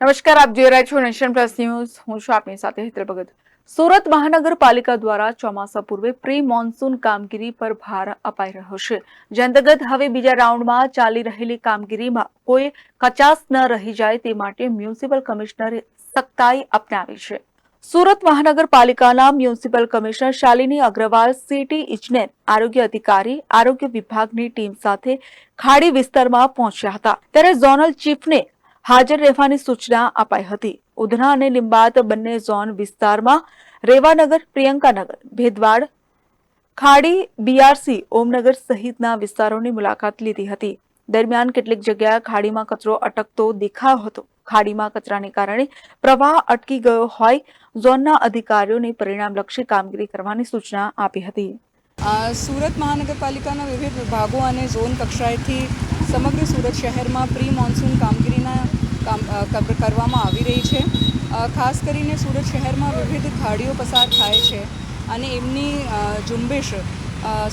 નમસ્કાર, આપ જોઈ રહ્યા છો નેશન પ્લસ ન્યૂઝ. હું છું આપની સાથે હિતલ ભગત. સુરત મહાનગરપાલિકા દ્વારા ચોમાસા પૂર્વે પ્રી મોન્સૂન કામગીરી પર ભાર અપાઈ રહ્યો છે. જે અંતર્ગત હવે બીજા રાઉન્ડમાં ચાલી રહેલી કામગીરીમાં કોઈ કચાસ ન રહી જાય તે માટે મ્યુનિસિપલ કમિશનરે સખ્તાઈ અપનાવી છે. સુરત મહાનગરપાલિકાના municipal commissioner Shalini Agrawal, city ઇજનેર, આરોગ્ય અધિકારી, આરોગ્ય વિભાગની ટીમ સાથે ખાડી વિસ્તારમાં પહોંચ્યા હતા. ત્યારે ઝોનલ ચીફને હાજર રહેવાની સૂચના અપાઈ હતી. ઉધના અને લિંબાત બંને ઝોન વિસ્તારમાં રેવાનગર, પ્રિયંકાનગર, ભેદવાડ, ખાડી, બીઆરસી, ઓમનગર સહિતના વિસ્તારોની મુલાકાત લીધી હતી. દરમિયાન કેટલીક જગ્યાએ ખાડીમાં કચરો અટકતો દેખાયો હતો. ખાડીમાં કચરાને કારણે પ્રવાહ અટકી ગયો હોય ઝોનના અધિકારીઓને પરિણામલક્ષી કામગીરી કરવાની સૂચના આપી હતી. સુરત મહાનગરપાલિકાના વિવિધ વિભાગો અને ઝોન કક્ષાએથી સમગ્ર સુરત શહેરમાં પ્રી મોન્સૂન કામગીરીના કામ કરવામાં આવી રહી છે. ખાસ કરીને સુરત શહેરમાં વિવિધ ખાડીઓ પસાર થાય છે અને એમની ઝુંબેશ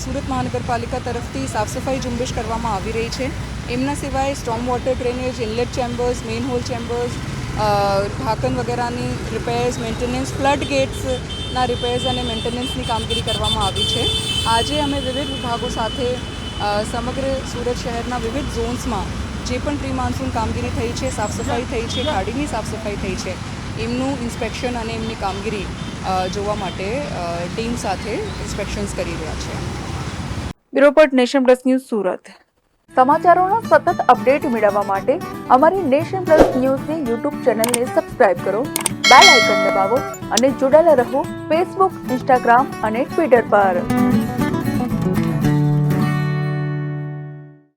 સુરત મહાનગરપાલિકા તરફથી સાફ સફાઈ ઝુંબેશ કરવામાં આવી રહી છે. એમના સિવાય storm water drainage, inlet chambers, manhole chambers ઢાંકન વગેરેની રિપેર્સ, મેન્ટેનન્સ, ફ્લડ ગેટ્સના રિપેર્સ અને મેન્ટેનન્સની કામગીરી કરવામાં આવી છે. આજે અમે વિવિધ વિભાગો સાથે સમગ્ર સુરત શહેરના વિવિધ ઝોન્સમાં જે પણ પ્રી માન્સૂન કામગીરી થઈ છે સાફ સફાઈ થઈ છે, ખાડીની સાફ સફાઈ થઈ છે, એમનું ઇન્સ્પેક્શન અને એમની કામગીરી જોવા માટે ટીમ સાથે ઇન્સ્પેક્શન્સ કરી રહ્યા છે. Bureau Nation Plus News Surat. સમાચારોના સતત અપડેટ મેળવવા માટે અમારી નેશન પ્લસ ન્યૂઝની યુટ્યુબ ચેનલને સબસ્ક્રાઇબ કરો, બેલ આઇકન દબાવો અને જોડાયેલા રહો ફેસબુક, ઇન્સ્ટાગ્રામ અને ટ્વિટર પર.